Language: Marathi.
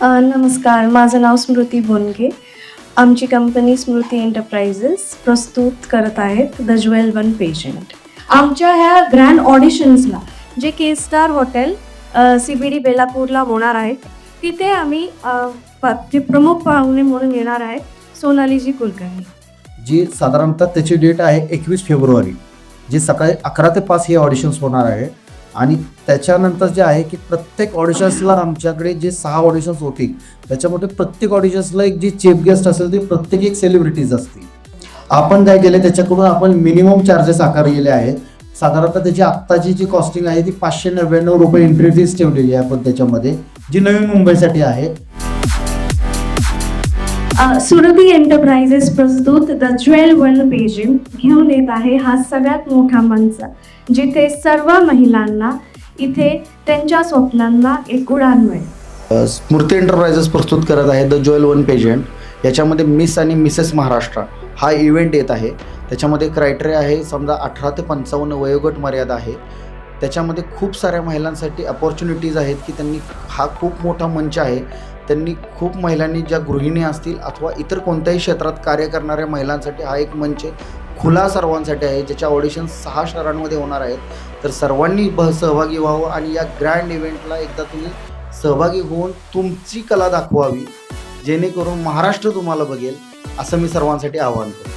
नमस्कार. माझं नाव स्मृती भोनगे. आमची कंपनी स्मृती एंटरप्राइजेस प्रस्तुत करत आहेत द ज्वेल वन पेशंट आमच्या ह्या grand ऑडिशन्सला J K star hotel C B D बेलापूरला होणार आहेत तिथे आम्ही जे प्रमुख पाहुणे म्हणून येणार आहेत सोनालीजी कुलकर्णी. जी साधारणतः त्याची डेट आहे एकवीस फेब्रुवारी. जे सकाळी अकरा ते पाच हे ऑडिशन्स होणार आहे. आणि त्याच्यानंतर जे आहे की प्रत्येक ऑडिशन्सला आमच्याकडे जे सहा ऑडिशन्स होतील त्याच्यामध्ये प्रत्येक ऑडिशन्सला एक जी चीफ गेस्ट असेल ती प्रत्येक एक सेलिब्रिटीज असतील. आपण काय केले त्याच्याकडून आपण मिनिमम चार्जेस आकारलेले आहेत. साधारणतः त्याची आत्ताची जी कॉस्टिंग आहे ती पाचशे नव्याण्णव रुपये एंट्री फीस ठेवलेली आहे आपण त्याच्यामध्ये जी नवी मुंबईसाठी आहे. सुरभी एंटरप्राइजेस प्रस्तुत द ज्वेल वन पेजंट घेऊन येत आहे हा सगळ्यात मोठा मंच जिथे सर्व महिलांना इथे त्यांच्या स्वप्नांना एक उडान मिळेल. स्मृती एंटरप्राइजेस प्रस्तुत करत आहे द ज्वेल वन पेजंट याच्यामध्ये मिस आणि मिसेस महाराष्ट्र हा इव्हेंट येत आहे. त्याच्यामध्ये क्रायटेरिया आहे समजा अठरा ते पंचावन्न वयोगट मर्यादा आहे. त्याच्यामध्ये खूप साऱ्या महिलांसाठी अपॉर्च्युनिटीज आहेत की त्यांनी हा खूप मोठा मंच आहे. त्यांनी खूप महिलांनी ज्या गृहिणी असतील अथवा इतर कोणत्याही क्षेत्रात कार्य करणाऱ्या महिलांसाठी हा एक मंच खुला सर्वांसाठी आहे ज्याच्या ऑडिशन सहा शहरांमध्ये होणार आहेत. तर सर्वांनी ब सहभागी व्हावं आणि या ग्रँड इव्हेंटला एकदा तुम्ही सहभागी होऊन तुमची कला दाखवावी जेणेकरून महाराष्ट्र तुम्हाला बघेल असं मी सर्वांसाठी आवाहन करतो.